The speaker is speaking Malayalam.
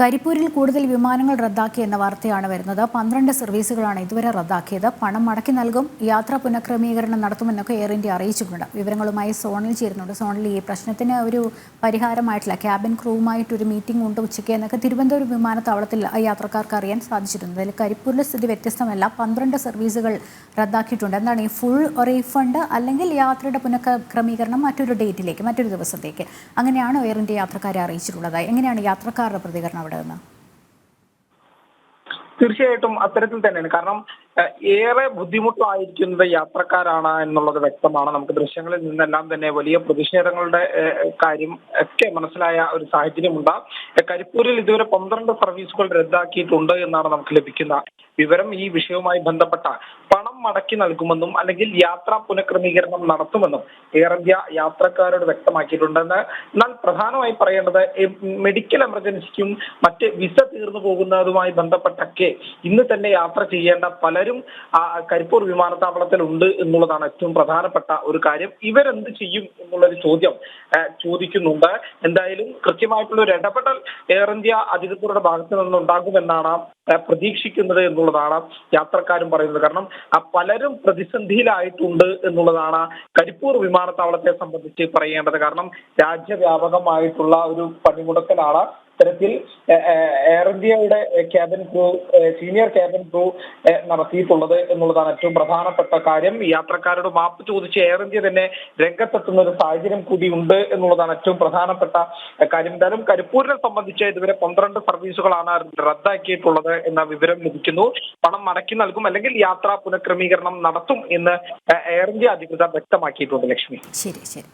കരിപ്പൂരിൽ കൂടുതൽ വിമാനങ്ങൾ റദ്ദാക്കി എന്ന വാർത്തയാണ് വരുന്നത്. പന്ത്രണ്ട് സർവീസുകളാണ് ഇതുവരെ റദ്ദാക്കിയത്. പണം മടക്കി നൽകും യാത്ര പുനഃക്രമീകരണം നടത്തുമെന്നൊക്കെ എയർ ഇന്ത്യ അറിയിച്ചിട്ടുണ്ട്. വിവരങ്ങളുമായി സോണിൽ ചേരുന്നുണ്ട്. സോണിൽ ഈ പ്രശ്നത്തിന് ഒരു പരിഹാരമായിട്ടില്ല. ക്യാബിൻ ക്രൂവുമായിട്ട് ഒരു മീറ്റിംഗ് ഉണ്ട് ഉച്ചയ്ക്ക് എന്നൊക്കെ തിരുവനന്തപുരം വിമാനത്താവളത്തിൽ യാത്രക്കാർക്ക് അറിയാൻ സാധിച്ചിട്ടുണ്ട്. അതിൽ കരിപ്പൂരിലെ സ്ഥിതി വ്യത്യസ്തമല്ല. പന്ത്രണ്ട് സർവീസുകൾ റദ്ദാക്കിയിട്ടുണ്ട്. എന്താണ് ഈ ഫുൾ റീഫണ്ട് അല്ലെങ്കിൽ യാത്രയുടെ പുനഃക്രമീകരണം മറ്റൊരു ഡേറ്റിലേക്ക് മറ്റൊരു ദിവസത്തേക്ക്? അങ്ങനെയാണ് എയർ ഇന്ത്യ യാത്രക്കാരെ അറിയിച്ചിട്ടുള്ളത്. എങ്ങനെയാണ് യാത്രക്കാരുടെ പ്രതികരണം അവിടെ നിന്ന് തീർച്ചയായിട്ടും അത്തരത്തിൽ തന്നെയാണ്. കാരണം ഏറെ ബുദ്ധിമുട്ടായിരിക്കുന്നത് യാത്രക്കാരാണ് എന്നുള്ളത് വ്യക്തമാണ്. നമുക്ക് ദൃശ്യങ്ങളിൽ നിന്നെല്ലാം തന്നെ വലിയ പ്രതിഷേധങ്ങളുടെ കാര്യം ഒക്കെ മനസ്സിലായ ഒരു സാഹചര്യമുണ്ട്. കരിപ്പൂരിൽ ഇതുവരെ പന്ത്രണ്ട് സർവീസുകൾ റദ്ദാക്കിയിട്ടുണ്ട് എന്നാണ് നമുക്ക് ലഭിക്കുന്ന വിവരം ഈ വിഷയവുമായി ബന്ധപ്പെട്ട. പണം മടക്കി നൽകുമെന്നും അല്ലെങ്കിൽ യാത്രാ പുനഃക്രമീകരണം നടത്തുമെന്നും എയർ ഇന്ത്യ യാത്രക്കാരോട് വ്യക്തമാക്കിയിട്ടുണ്ടെന്ന്. എന്നാൽ പ്രധാനമായി പറയേണ്ടത് മെഡിക്കൽ എമർജൻസിക്കും മറ്റ് വിസ തീർന്നു പോകുന്നതുമായി ബന്ധപ്പെട്ടൊക്കെ ഇന്ന് തന്നെ യാത്ര ചെയ്യേണ്ട പലരും കരിപ്പൂർ വിമാനത്താവളത്തിൽ ഉണ്ട് എന്നുള്ളതാണ് ഏറ്റവും പ്രധാനപ്പെട്ട ഒരു കാര്യം. ഇവരെന്ത് ചെയ്യും എന്നുള്ളൊരു ചോദ്യം ചോദിക്കുന്നുണ്ട്. എന്തായാലും കൃത്യമായിട്ടുള്ള ഒരു ഇടപെടൽ എയർ ഇന്ത്യ അധികൃതരുടെ ഭാഗത്തു നിന്നുണ്ടാകുമെന്നാണ് പ്രതീക്ഷിക്കുന്നത് എന്നുള്ളതാണ് യാത്രക്കാരും പറയുന്നത്. കാരണം പലരും പ്രതിസന്ധിയിലായിട്ടുണ്ട് എന്നുള്ളതാണ് കരിപ്പൂർ വിമാനത്താവളത്തെ സംബന്ധിച്ച് പറയേണ്ടത്. കാരണം രാജ്യവ്യാപകമായിട്ടുള്ള ഒരു പണിമുടക്കലാണ് ഇത്തരത്തിൽ എയർ ഇന്ത്യയുടെ cabin crew senior cabin crew നടത്തിയിട്ടുള്ളത് എന്നുള്ളതാണ് ഏറ്റവും പ്രധാനപ്പെട്ട കാര്യം. യാത്രക്കാരോട് മാപ്പ് ചോദിച്ച് എയർ ഇന്ത്യ തന്നെ രംഗത്തെത്തുന്ന ഒരു സാഹചര്യം കൂടി ഉണ്ട് എന്നുള്ളതാണ് ഏറ്റവും പ്രധാനപ്പെട്ട കാര്യം. എന്തായാലും കരിപ്പൂരിനെ സംബന്ധിച്ച് ഇതുവരെ പന്ത്രണ്ട് സർവീസുകളാണ് റദ്ദാക്കിയിട്ടുള്ളത് എന്ന വിവരം ലഭിക്കുന്നു. പണം മടക്കി നൽകും അല്ലെങ്കിൽ യാത്രാ പുനഃക്രമീകരണം നടത്തും എന്ന് എയർ ഇന്ത്യ അധികൃതർ വ്യക്തമാക്കിയിട്ടുണ്ട് ലക്ഷ്മി. ശരി ശരി.